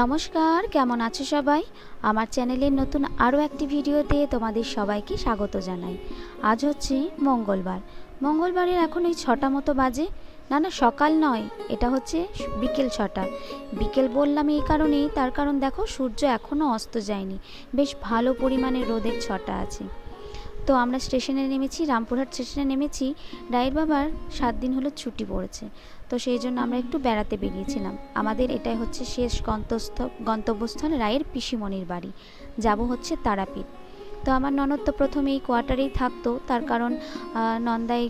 নমস্কার, কেমন আছো সবাই? আমার চ্যানেলের নতুন আরও একটি ভিডিওতে তোমাদের সবাইকে স্বাগত জানাই। আজ হচ্ছে মঙ্গলবার। মঙ্গলবারের এখন এই ছটা মতো বাজে। না না, সকাল নয়, এটা হচ্ছে বিকেল ছটা। বিকেল বললাম এই কারণেই, তার কারণ দেখো সূর্য এখনও অস্ত যায়নি। বেশ ভালো পরিমাণে রোদের ছটা আছে। তো আমরা স্টেশনে নেমেছি, রামপুরহাট স্টেশনে নেমেছি। রায়ের বাবার সাত দিন হলো ছুটি পড়েছে। তো সেই জন্য আমরা একটু বেড়াতে বেরিয়েছিলাম। আমাদের এটাই হচ্ছে শেষ গন্তস্থ, গন্তব্যস্থল রায়ের পিসিমণির বাড়ি। যাব হচ্ছে তারাপীঠ। তো আমার ননদ তো প্রথমে এই কোয়ার্টারেই থাকতো। তার কারণ নন্দাই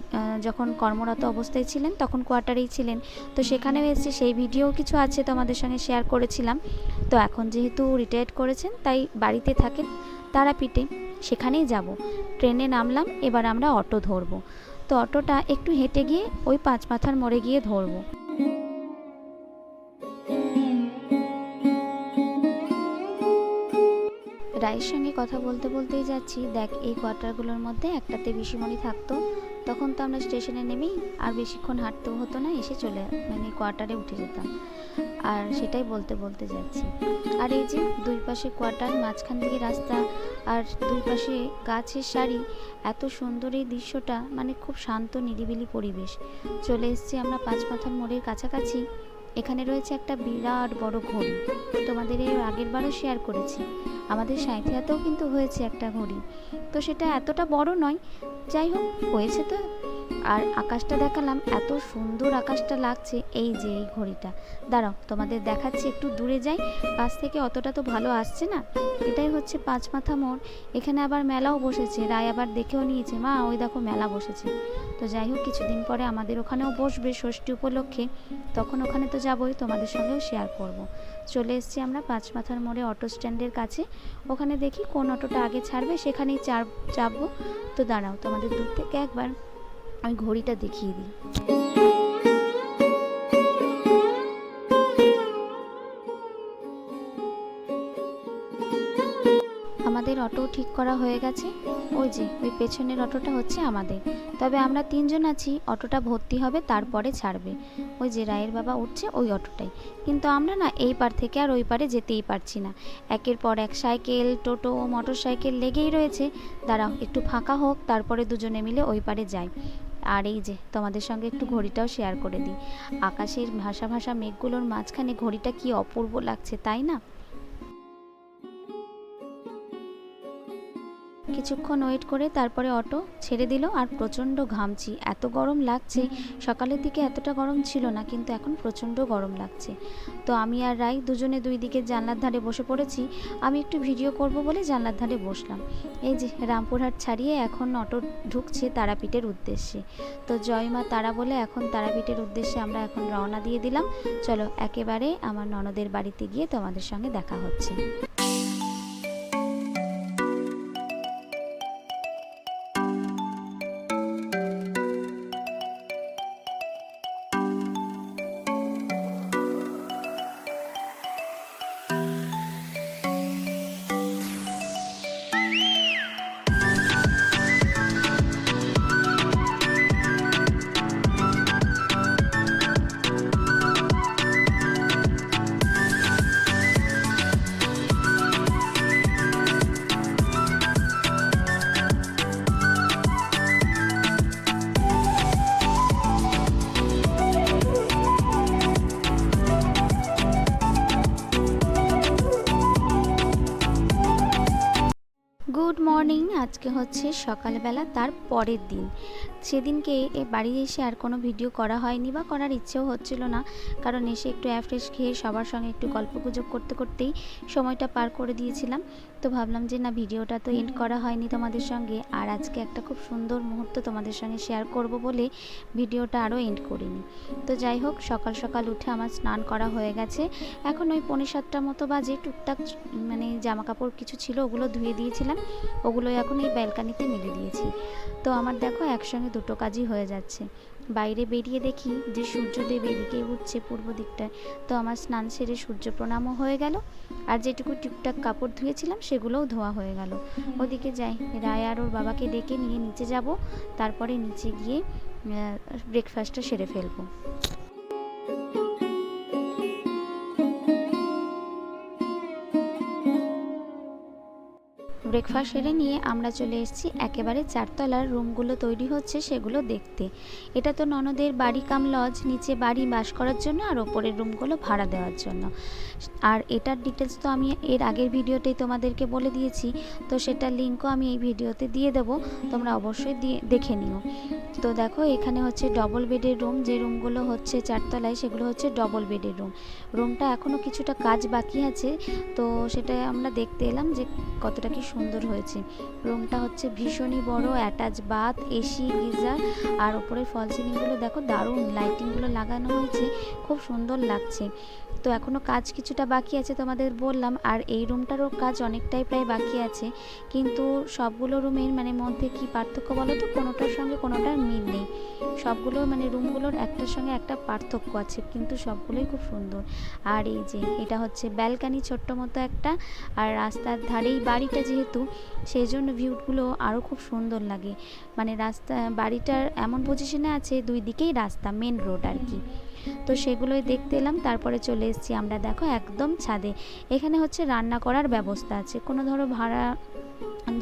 যখন কর্মরত অবস্থায় ছিলেন তখন কোয়ার্টারেই ছিলেন। তো সেখানেও এসেছে সেই ভিডিও কিছু আছে তো আমাদের সঙ্গে শেয়ার করেছিলাম। তো এখন যেহেতু রিটায়ার্ড করেছেন, তাই বাড়িতে থাকেন তারাপীঠে। সেখানেই যাব। ট্রেনে নামলাম, এবার আমরা অটো ধরবো। তো অটোটা একটু হেঁটে গিয়ে ওই পাঁচ মাথার মোড়ে গিয়ে ধরবো। রায়ের সঙ্গে কথা বলতে বলতেই যাচ্ছি। দেখ, এই কোয়ার্টারগুলোর মধ্যে একটাতে বিশিমণি থাকতো। তখন তো আমরা স্টেশনে নেমেই আর বেশিক্ষণ হাঁটতেও হতো না, এসে চলে মানে কোয়ার্টারে উঠে যেতাম। আর সেটাই বলতে বলতে যাচ্ছি। আর এই যে দুই পাশে কোয়ার্টার, মাঝখান দিয়ে রাস্তা আর দুই পাশে গাছের সারি, এত সুন্দর এই দৃশ্যটা মানে খুব শান্ত, নিরিবিলি পরিবেশ। চলে এসেছি আমরা পাঁচ মাথার মোড়ের কাছাকাছি। এখানে রয়েছে একটা বিরাট বড় ঘড়ি। তোমাদের এর আগের বারও শেয়ার করেছি। আমাদের সাঁথিয়াতেও কিন্তু হয়েছে একটা ঘড়ি। তো সেটা এতটা বড় নয়, যাই হোক, হয়েছে তো। আর আকাশটা দেখালাম, এত সুন্দর আকাশটা লাগছে এই যে এই ঘড়িটা। দাঁড়াও, তোমাদের দেখাচ্ছি, একটু দূরে যাই, কাছ থেকে অতটা তো ভালো আসছে না। এটাই হচ্ছে পাঁচ মাথা মোড়, এখানে আবার মেলাও বসেছে, রায় আবার দেখেও নিয়েছে, মা ওই দেখো মেলা বসেছে। তো যাই হোক, কিছুদিন পরে আমাদের ওখানেও বসবে ষষ্ঠী উপলক্ষে, তখন ওখানে তো যাবোই, তোমাদের সঙ্গেও শেয়ার করব। চলে এসেছি আমরা পাঁচ মাথার মোড়ে অটো স্ট্যান্ডের কাছে, ওখানে দেখি কোন অটোটা আগে ছাড়বে, সেখানেই চার চাপবো। তো দাঁড়াও, তোমাদের দূর থেকে একবার আমি ঘড়িটা দেখিয়ে দিই। আমাদের অটো ঠিক করা হয়ে গেছে। ওই যে, ওই পেছনের অটোটা হচ্ছে আমাদের। তবে আমরা তিনজন আছি, অটোটা ভর্তি হবে, তারপরে ছাড়বে। ওই যে, রায়ের বাবা উঠছে ওই অটোটাই। কিন্তু আমরা না এই পার থেকে আর ওই পারে যেতেই পারছি না। একের পর এক সাইকেল, টোটো মোটর সাইকেল লেগেই রয়েছে। দাঁড়াও, একটু ফাঁকা হোক, তারপরে দুজনে মিলে ওই পারে যাই। আর এই যে, তোমাদের সঙ্গে একটু ঘড়িটাও শেয়ার করে দিই। আকাশের ভাষা ভাষা মেঘগুলোর মাঝখানে ঘড়িটা কি অপূর্ব লাগছে, তাই না? কিছুক্ষণ ওয়েট করে তারপরে অটো ছেড়ে দিল আর প্রচণ্ড ঘামছি এত গরম লাগছে, সকালের দিকে এতটা গরম ছিল না, কিন্তু এখন প্রচণ্ড গরম লাগছে। তো আমি আর রাই দুজনে দুই দিকে জানলার ধারে বসে পড়েছি। আমি একটু ভিডিও করব বলে জানলার ধারে বসলাম। এই যে রামপুরহাট ছাড়িয়ে এখন অটো ঢুকছে তারাপীঠের উদ্দেশ্যে। তো জয় মা তারা বলে, এখন তারাপীঠের উদ্দেশ্যে আমরা এখন রওনা দিয়ে দিলাম। চলো একেবারে আমার ননদের বাড়িতে গিয়ে তোমাদের সঙ্গে দেখা হচ্ছে। আজকে হচ্ছে সকালবেলা তার পরের দিন। সেদিনকে এ বাড়ি এসে আর কোনো ভিডিও করা হয়নি বা করার ইচ্ছেও হচ্ছিল না। কারণ এসে একটু অ্যাফ্রেশ খেয়ে সবার সঙ্গে একটু গল্প গুজব করতে করতেই সময়টা পার করে দিয়েছিলাম। তো ভাবলাম যে না ভিডিওটা তো এন্ড করা হয়নি তোমাদের সঙ্গে। আর আজকে একটা খুব সুন্দর মুহূর্ত তোমাদের সঙ্গে শেয়ার করব বলে ভিডিওটা আরও এন্ড করিনি। তো যাই হোক সকাল সকাল উঠে আমার স্নান করা হয়ে গেছে। এখন ওই পৌনে সাতটার মতো বাজে টুকটাক মানে জামা কাপড় কিছু ছিল ওগুলো ধুয়ে দিয়েছিলাম। ওগুলো এখন এই ব্যালকানিতে মেলে দিয়েছি। তো আমার দেখো একসঙ্গে দুটো কাজই হয়ে যাচ্ছে। বাইরে বেরিয়ে দেখি যে সূর্যদেব এদিকে উঠছে পূর্ব দিকটায়। তো আমার স্নান সেরে সূর্য প্রণামও হয়ে গেল আর যেটুকু টুকটাক কাপড় ধুয়েছিলাম সেগুলোও ধোয়া হয়ে গেল। ওদিকে যাই রায় আর ওর বাবাকে ডেকে নিয়ে নিচে যাব তারপরে নিচে গিয়ে ব্রেকফাস্টটা সেরে ফেলব। ব্রেকফাস্ট সেরে নিয়ে আমরা চলে এসেছি একেবারে চারতলার রুমগুলো তৈরি হচ্ছে সেগুলো দেখতে। এটা তো ননদের বাড়ি কাম লজ নিচে বাড়ি বাস করার জন্য আর ওপরের রুমগুলো ভাড়া দেওয়ার জন্য। আর এটার ডিটেলস তো আমি এর আগের ভিডিওতেই তোমাদেরকে বলে দিয়েছি, তো সেটার লিঙ্কও আমি এই ভিডিওতে দিয়ে দেবো, তোমরা অবশ্যই দিয়ে, দেখে নিও। তো দেখো, এখানে হচ্ছে ডবল বেডের রুম যে রুমগুলো হচ্ছে চারতলায় সেগুলো হচ্ছে ডবল বেডের রুম রুমটা এখনও কিছুটা কাজ বাকি আছে, তো সেটা আমরা দেখতে এলাম যে কতটা কি সুন্দর হয়েছে। রুমটা হচ্ছে ভীষণই বড় অ্যাটাচ বাথ এসি গিজার, আর ওপরের ফল সিলিংগুলো দেখো দারুণ লাইটিংগুলো লাগানো হয়েছে, খুব সুন্দর লাগছে। তো এখনও কাজ কিছুটা বাকি আছে তোমাদের বললাম, আর এই রুমটারও কাজ অনেকটাই প্রায় বাকি আছে। কিন্তু সবগুলো রুমের মানে মধ্যে কি পার্থক্য বলো তো? কোনোটার সঙ্গে কোনোটার মিল নেই। সবগুলো মানে রুমগুলোর একটার সঙ্গে একটা পার্থক্য আছে, কিন্তু সবগুলোই খুব সুন্দর। আর এই যে, এটা হচ্ছে ব্যালকানি ছোট্ট মতো একটা, আর রাস্তার ধারেই বাড়িটা যেহেতু সেই জন্য ভিউগুলো আরও খুব সুন্দর লাগে। মানে রাস্তা, বাড়িটার এমন পজিশনে আছে, দুই দিকেই রাস্তা মেন রোড আর কি। তো সেগুলোই দেখতে এলাম, তারপরে চলে এসেছি আমরা দেখো একদম ছাদে। এখানে হচ্ছে রান্না করার ব্যবস্থা আছে। কোনো ধরো ভাড়া,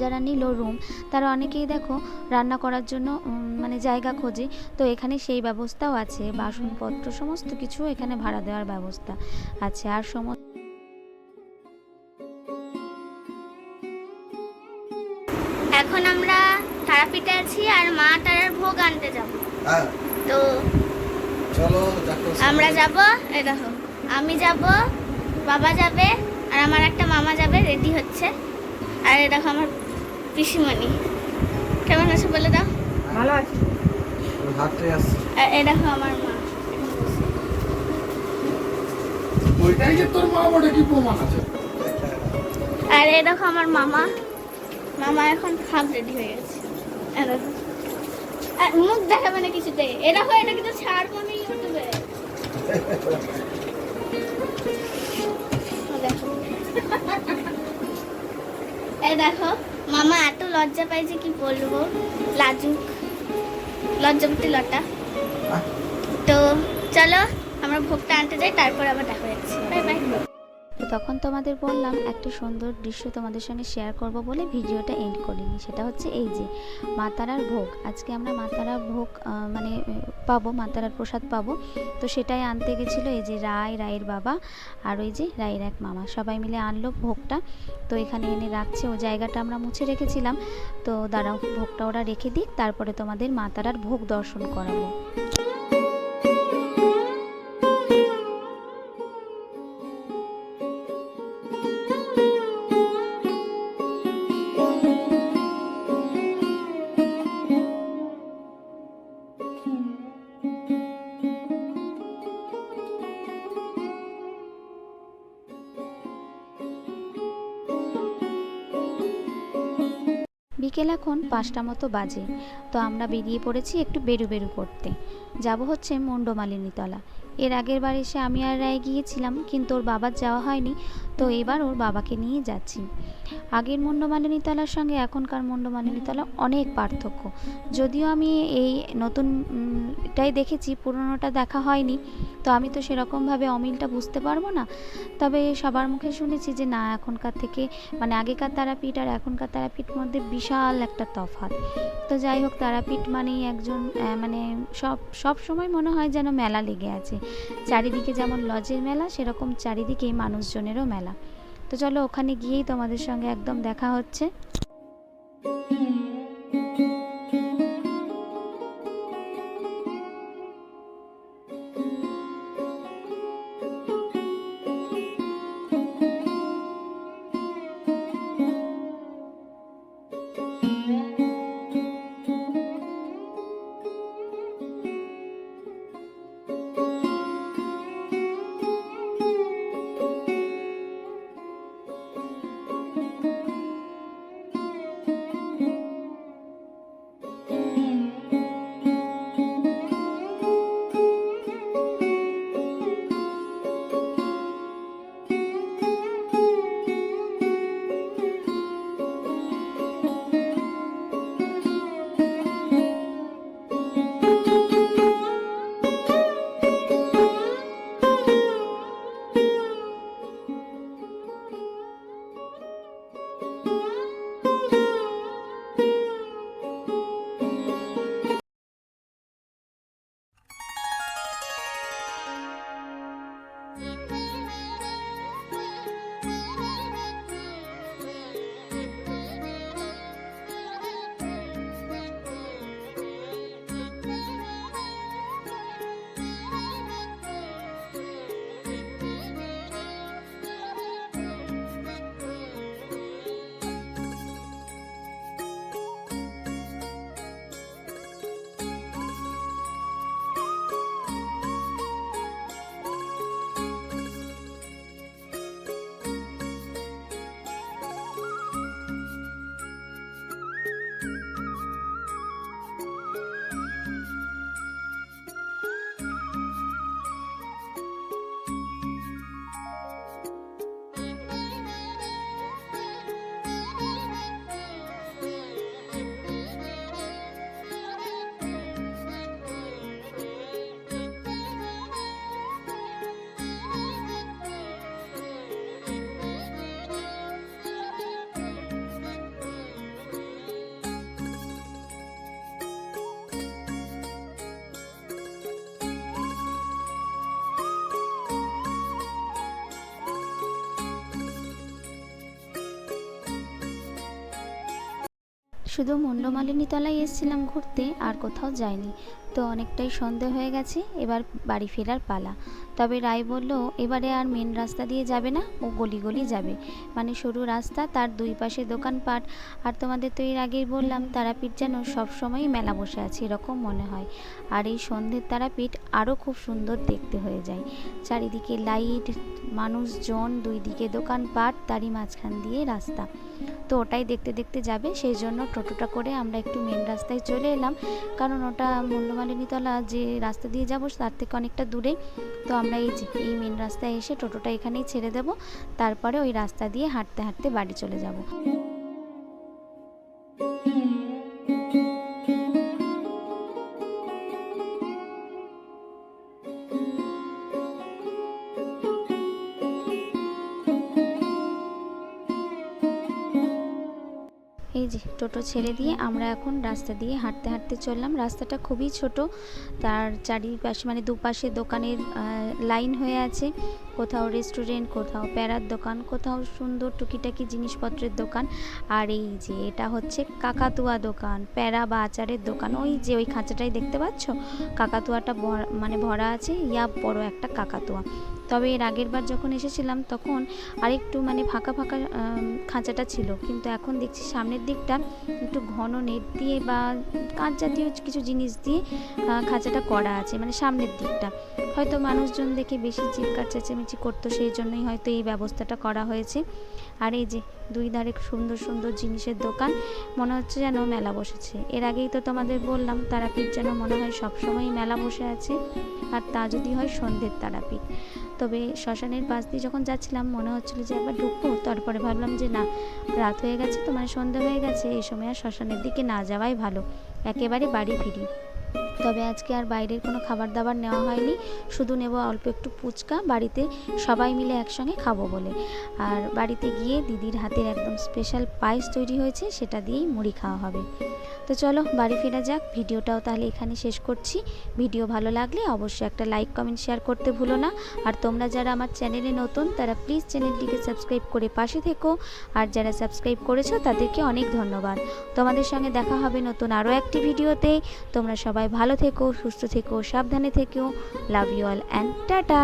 যারা নিল রুম তারা অনেকেই দেখো রান্না করার জন্য মানে জায়গা খোঁজে। তো এখানে সেই ব্যবস্থাও আছে, বাসনপত্র, সমস্ত কিছু এখানে ভাড়া দেওয়ার ব্যবস্থা আছে। আর সমস্ত এখন আমরা তারাপীঠে আছি আর মা তারার ভোগ আনতে যাব। হ্যাঁ। তো চলো আমরা যাব এই দেখো আমি যাব বাবা যাবে আর আমার একটা মামা যাবে রেডি হচ্ছে। আর এই দেখো আমার পিসিমণি। কেমন আছে বলে দাও? ভালো আছি। এই দেখো আমার মা। ওইটাই যে তোর মা বটে কি প্রমাণ আছে? আর এই দেখো আমার মামা। মামা এখন হাফ রেডি হয়ে গেছে। মুখ দেখাবে না কিছুতে এ দেখো এটা কিন্তু ছাড়বো আমি ইউটিউবে? দেখো। এই দেখো। মামা এত লজ্জা পাই যে কি বলব? লাজুক। লজ্জাপতি লটা তো চলো আমরা ভোগটা আনতে যাই তারপর আবার দেখা যাচ্ছে বাই বাই। তো তখন তোমাদের বললাম, একটা সুন্দর দৃশ্য তোমাদের সঙ্গে শেয়ার করব বলে ভিডিওটা এন্ড করিনি। সেটা হচ্ছে এই যে, মাতারার ভোগ। আজকে আমরা মাতারার ভোগ মানে পাবো, মাতারার প্রসাদ পাবো। তো সেটাই আনতে গেছিল এই যে রায়, রায়ের বাবা আর ওই যে রায়ের এক মামা। সবাই মিলে আনলো ভোগটা। তো এখানে এনে রাখছে। ও জায়গাটা আমরা মুছে রেখেছিলাম। তো দাঁড়াও, ভোগটা ওরা রেখে দিক। তারপরে তোমাদের মাতারার ভোগ দর্শন করাবো। বিকেল এখন পাঁচটা মতো বাজে। তো আমরা বেরিয়ে পড়েছি একটু বেরু বেরু করতে। যাব হচ্ছে মুন্ডমালিনীতলা। এর আগের বার এসে আমি আর রায় গিয়েছিলাম কিন্তু ওর বাবার যাওয়া হয়নি তো এবার ওর বাবাকে নিয়ে যাচ্ছি। আগের মুন্ডমালিনীতলার সঙ্গে এখনকার মুন্ডমালিনীতলা অনেক পার্থক্য। যদিও আমি এই নতুন উম, এটাই দেখেছি পুরনোটা দেখা হয়নি তো আমি তো সেরকমভাবে অমিলটা বুঝতে পারব না। তবে সবার মুখে শুনেছি যে না এখনকার থেকে মানে আগেকার তারাপীঠ আর এখনকার তারাপীঠ মধ্যে বিশাল একটা তফাৎ। তো যাই হোক তারাপীঠ মানেই একজন মানে সব সব সময় মনে হয় যেন মেলা লেগে আছে। চারিদিকে যেমন লজের মেলা, সেরকম চারিদিকেই মানুষজনেরও মেলা। তো চলো ওখানে গিয়েই তোমাদের সঙ্গে একদম দেখা হচ্ছে। শুধু মুন্ডমালিনী তলায় এসেছিলাম ঘুরতে, আর কোথাও যাইনি। তো অনেকটাই সন্ধে হয়ে গেছে, এবার বাড়ি ফেরার পালা। তবে রায় বলল, এবারে আর মেন রাস্তা দিয়ে যাবে না, ও গলি গলি যাবে। মানে সরু রাস্তা, তার দুই পাশে দোকানপাট। আর তোমাদের তো এর আগেই বললাম, তারাপীঠ যেন সবসময়ই মেলা বসে আছে, এরকম মনে হয়। আর এই সন্ধ্যের তারাপীঠ আরও খুব সুন্দর দেখতে হয়ে যায়। চারিদিকে লাইট, মানুষজন দুই দিকে দোকানপাট, তারই মাঝখান দিয়ে রাস্তা। তো ওটাই দেখতে দেখতে যাবে। সেই জন্য টোটোটা করে আমরা একটু মেন রাস্তায় চলে এলাম। কারণ ওটা মন্ডমালিনীতলা যে রাস্তা দিয়ে যাব তার থেকে অনেকটা দূরে। তো আমরা এই এই মেন রাস্তায় এসে টোটোটা এখানেই ছেড়ে দেব। তারপরে ওই রাস্তা দিয়ে হাঁটতে হাঁটতে বাড়ি চলে যাব। টোটো ছেড়ে দিয়ে আমরা এখন রাস্তা দিয়ে হাঁটতে হাঁটতে চললাম। রাস্তাটা খুবই ছোট। তার চারিপাশে মানে দুপাশে দোকানের লাইন হয়ে আছে। কোথাও রেস্টুরেন্ট, কোথাও প্যারার দোকান, কোথাও সুন্দর টুকিটাকি জিনিসপত্রের দোকান। আর এই যে এটা হচ্ছে কাকাতুয়া দোকান, প্যারা বা আচারের দোকান। ওই যে ওই খাঁচাটাই দেখতে পাচ্ছ? কাকাতুয়াটা মানে ভরা আছে। ইয়া বড় একটা কাকাতুয়া। তবে এর আগের বার যখন এসেছিলাম, তখন আরেকটু মানে ফাঁকা ফাঁকা খাঁচাটা ছিল। কিন্তু এখন দেখছি সামনের দিকটা একটু ঘন নেট দিয়ে বা কাঁচ জাতীয় কিছু জিনিস দিয়ে খাঁচাটা করা আছে মানে সামনের দিকটা। হয়তো মানুষজন দেখে বেশি চিৎকার, চেঁচামেচি করতো, সেই জন্যই হয়তো এই ব্যবস্থাটা করা হয়েছে। আর এই যে দুই ধারে সুন্দর সুন্দর জিনিসের দোকান, মনে হচ্ছে যেন মেলা বসেছে। এর আগেই তো তোমাদের বললাম, তারাপীঠ যেন মনে হয় সবসময়ই মেলা বসে আছে, আর তা যদি হয় সন্ধ্যের তারাপীঠ। তবে শ্মশানের পাশ দিয়ে যখন যাচ্ছিলাম, মনে হচ্ছিল যে একবার ঢুকবো। তারপরে ভাবলাম যে, না, রাত হয়ে গেছে তো মানে সন্ধ্যা হয়ে গেছে, এই সময় আর শ্মশানের দিকে না যাওয়াই ভালো। একেবারে বাড়ি ফিরি। তবে আজকে আর বাইরের কোনো খাবার দাবার নেওয়া হয়নি। শুধু নেব অল্প একটু ফুচকা, বাড়িতে সবাই মিলে একসঙ্গে খাব বলে। আর বাড়িতে গিয়ে দিদির হাতের একদম স্পেশাল পায়েস তৈরি হয়েছে, সেটা দিয়েই মুড়ি খাওয়া হবে। তো চলো বাড়ি ফেরা যাক, ভিডিওটাও তাহলে এখানে শেষ করছি। ভিডিও ভালো লাগলে অবশ্যই একটা লাইক, কমেন্ট, শেয়ার করতে ভুলো না। আর তোমরা যারা আমার চ্যানেলে নতুন, তারা প্লিজ চ্যানেলটিকে সাবস্ক্রাইব করে পাশে থেকো। আর যারা সাবস্ক্রাইব করেছ, তাদেরকে অনেক ধন্যবাদ। তোমাদের সঙ্গে দেখা হবে নতুন আরও একটি ভিডিওতে। তোমরা সবাই ভালো থেকো, সুস্থ থেকো, সাবধানে থেকো। Love you all and tata